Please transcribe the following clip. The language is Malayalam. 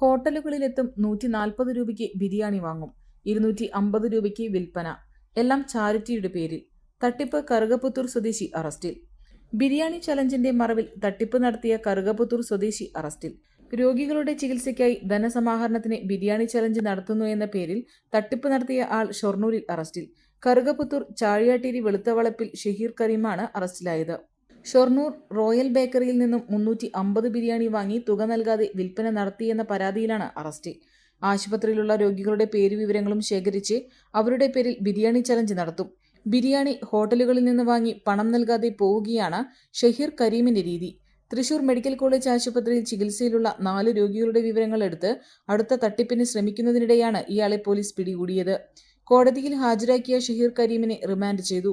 ഹോട്ടലുകളിലെത്തും നൂറ്റി നാൽപ്പത് രൂപയ്ക്ക് ബിരിയാണി വാങ്ങും. ഇരുന്നൂറ്റി അമ്പത് രൂപയ്ക്ക് വിൽപ്പന. എല്ലാം ചാരിറ്റിയുടെ പേരിൽ. തട്ടിപ്പ് കറുകപ്പുത്തൂർ സ്വദേശി അറസ്റ്റിൽ. ബിരിയാണി ചലഞ്ചിന്റെ മറവിൽ തട്ടിപ്പ് നടത്തിയ കറുകപ്പുത്തൂർ സ്വദേശി അറസ്റ്റിൽ. രോഗികളുടെ ചികിത്സയ്ക്കായി ധനസമാഹരണത്തിന് ബിരിയാണി ചലഞ്ച് നടത്തുന്നു എന്ന പേരിൽ തട്ടിപ്പ് നടത്തിയ ആൾ ഷൊർണൂരിൽ അറസ്റ്റിൽ. കറുകപ്പുത്തൂർ ചാഴിയാട്ടേരി വെളുത്തവളപ്പിൽ ഷഹീർ കരീമാണ് അറസ്റ്റിലായത്. ഷൊർണൂർ റോയൽ ബേക്കറിയിൽ നിന്നും മുന്നൂറ്റി അമ്പത് ബിരിയാണി വാങ്ങി തുക നൽകാതെ വിൽപ്പന നടത്തിയെന്ന പരാതിയിലാണ് അറസ്റ്റ്. ആശുപത്രിയിലുള്ള രോഗികളുടെ പേരുവിവരങ്ങളും ശേഖരിച്ച് അവരുടെ പേരിൽ ബിരിയാണി ചലഞ്ച് നടത്തും. ബിരിയാണി ഹോട്ടലുകളിൽ നിന്ന് വാങ്ങി പണം നൽകാതെ പോവുകയാണ് ഷഹീർ കരീമിന്റെ രീതി. തൃശൂർ മെഡിക്കൽ കോളേജ് ആശുപത്രിയിൽ ചികിത്സയിലുള്ള നാല് രോഗികളുടെ വിവരങ്ങൾ എടുത്ത് അടുത്ത തട്ടിപ്പിന് ശ്രമിക്കുന്നതിനിടെയാണ് ഇയാളെ പോലീസ് പിടികൂടിയത്. കോടതിയിൽ ഹാജരാക്കിയ ഷഹീർ കരീമിനെ റിമാൻഡ് ചെയ്തു.